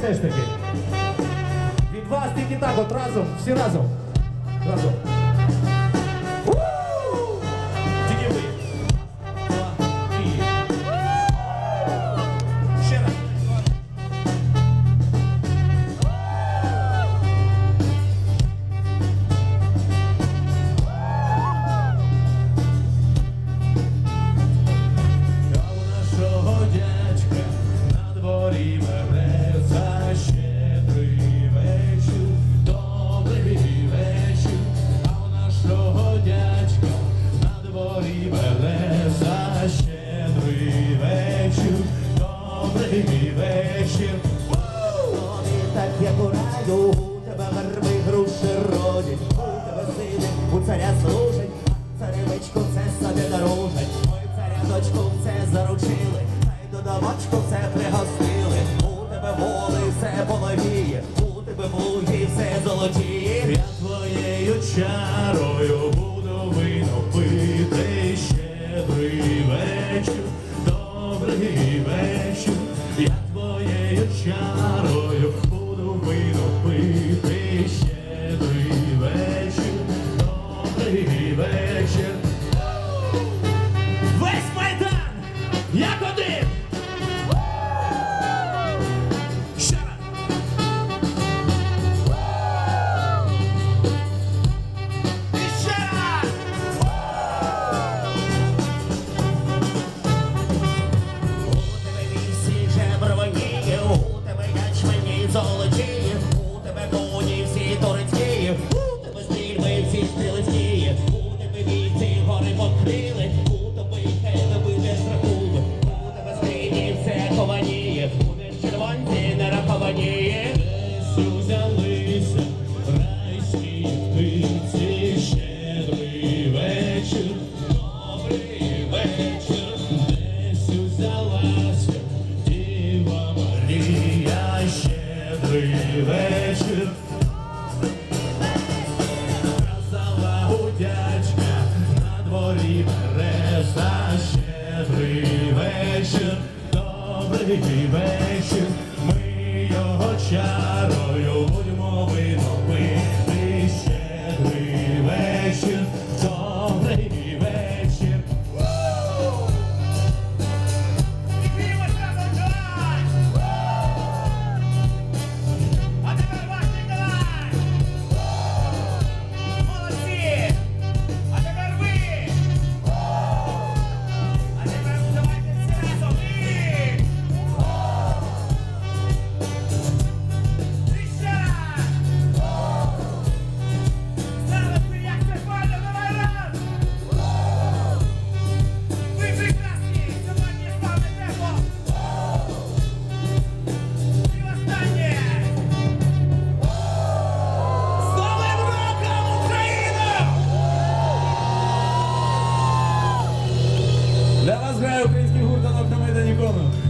все ж таки. Від вас тільки так, от разом, всі разом. Разом. Береза щедрий вечір, добрий вечір. Тобі так як у раю, у тебе верби груші родять, у тебе сини, у царя служать, царевичку це собі дорожать. Ой, царяточку це заручили, та й до домочку це пригостили. У тебе воли все половіє, у тебе плуги все золотіє. Я твоєю чарою добрий вечір. Покрили, у буде страху, у тебе все хованіє, тебе червонці не рахованіє. Десь узялися райські вечір, добрий вечір, десь узялася Діва Марія, щедрий вечір, за щедрий вечір, добрий вечір, ми його чарою. brother.